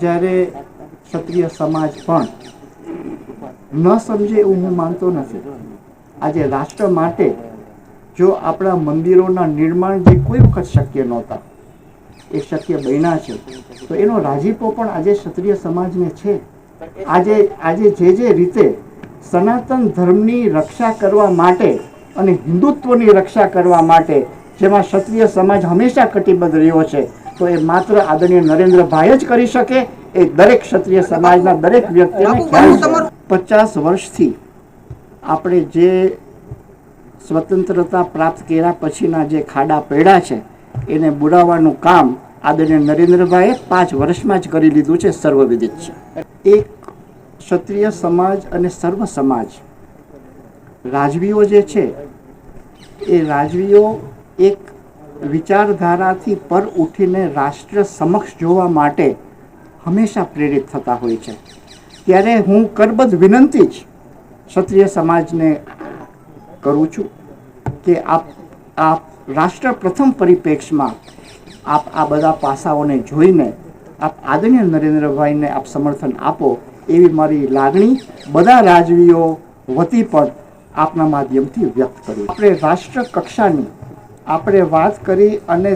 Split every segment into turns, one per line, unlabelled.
જ્યારે ક્ષત્રિય સમાજ પણ ન સમજે એવું હું માનતો નથી. આજે રાષ્ટ્ર માટે જો આપણા મંદિરોના નિર્માણ જે કોઈ વખત શક્ય નહોતા, એ શક્ય બન્યા છે, તો એનો રાજીપો પણ આજે ક્ષત્રિય સમાજને છે. આજે આજે જે જે રીતે સનાતન ધર્મની રક્ષા કરવા માટે અને હિન્દુત્વની રક્ષા કરવા માટે જેમાં ક્ષત્રિય સમાજ હંમેશા કટિબદ્ધ રહ્યો છે તો એ માત્ર આદરણીય નરેન્દ્રભાઈ જ કરી શકે એ દરેક ક્ષત્રિય સમાજના દરેક વ્યક્તિને પચાસ વર્ષથી આપણે જે સ્વતંત્રતા પ્રાપ્ત કર્યા પછીના જે ખાડા પેડા છે એને બુરાવવાનું કામ આદરણીય નરેન્દ્રભાઈએ પાંચ વર્ષમાં જ કરી લીધું છે સર્વવિદિત છે. એક ક્ષત્રિય સમાજ અને સર્વ સમાજ રાજવીઓ જે છે એ રાજવીઓ એક વિચારધારાથી પર ઉઠીને રાષ્ટ્ર સમક્ષ જોવા માટે હંમેશા પ્રેરિત થતા હોય છે. ત્યારે હું કરબદ્ધ વિનંતી જ ક્ષત્રિય સમાજને કરું છું કે આપ આપ રાષ્ટ્ર પ્રથમ પરિપ્રેક્ષમાં આપ આ બધા પાસાઓને જોઈને આપ આદરણીય નરેન્દ્રભાઈને આપ સમર્થન આપો એવી મારી લાગણી બધા રાજવીઓ વતી પણ આપના માધ્યમથી વ્યક્ત કરું આપણે રાષ્ટ્ર કક્ષાની આપણે વાત કરી અને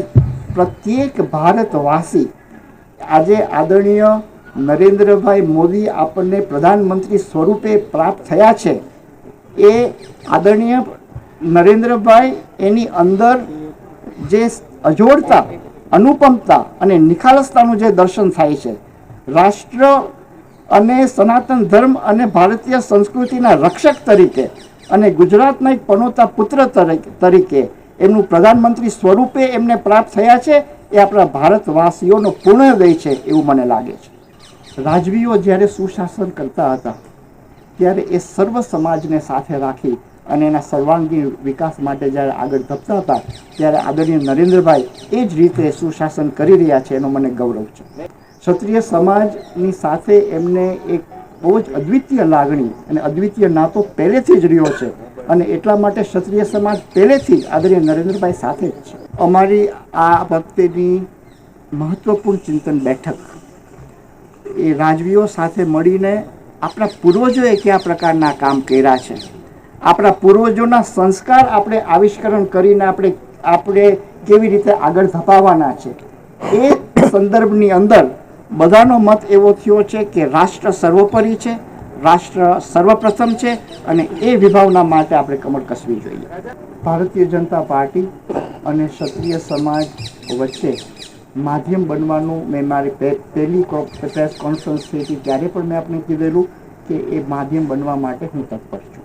પ્રત્યેક ભારતવાસી, આજે આદરણીય નરેન્દ્રભાઈ મોદી આપણને પ્રધાનમંત્રી સ્વરૂપે પ્રાપ્ત થયા છે. એ આદરણીય નરેન્દ્રભાઈ એની અંદર જે અજોડતા, અનુપમતા અને નિખાલસતાનું જે દર્શન થાય છે. રાષ્ટ્ર અને સનાતન ધર્મ અને ભારતીય સંસ્કૃતિના રક્ષક તરીકે અને ગુજરાતના એક પનોતા પુત્ર તરીકે તરીકે એમનું પ્રધાનમંત્રી સ્વરૂપે એમને પ્રાપ્ત થયા છે, એ આપણા ભારતવાસીઓનો પૂર્ણોદય છે એવું મને લાગે છે. રાજવીઓ જ્યારે સુશાસન કરતા હતા, ત્યારે એ સર્વ સમાજને સાથે રાખી અને એના સર્વાંગી વિકાસ માટે જ્યારે આગળ ધપતા હતા, ત્યારે આદરણીય નરેન્દ્રભાઈ એ જ રીતે સુશાસન કરી રહ્યા છે એનો મને ગૌરવ છે. ક્ષત્રિય સમાજની સાથે એમને એક બહુ જ અદ્વિતીય લાગણી અને અદ્વિતીય નાતો પહેલેથી જ રહ્યો છે. અને એટલા માટે ક્ષત્રિય સમાજ પહેલેથી આદરણીય નરેન્દ્રભાઈ સાથે જ છે. અમારી આ વખતેની મહત્વપૂર્ણ ચિંતન બેઠક એ રાજવીઓ સાથે મળીને આપણા પૂર્વજોએ કયા પ્રકારના કામ કર્યા છે? આપણા પૂર્વજોના સંસ્કાર આપણે આવિષ્કરણ કરીને આપણે આપણે કેવી રીતે આગળ ધપાવવાના છે? એ સંદર્ભની અંદર બધાનો મત એવો થયો છે કે રાષ્ટ્ર સર્વોપરી છે રાષ્ટ્ર સર્વપ્રથમ છે અને એ વિભાવના માટે આપણે કમર કસવી જોઈએ. ભારતીય જનતા પાર્ટી અને ક્ષત્રિય સમાજ વચ્ચે માધ્યમ બનવાનું મેં મારી પહેલી પ્રેસ કોન્ફરન્સ થઈ હતી ત્યારે પણ મેં આપણે કીધેલું કે એ માધ્યમ બનવા માટે હું તત્પર છું.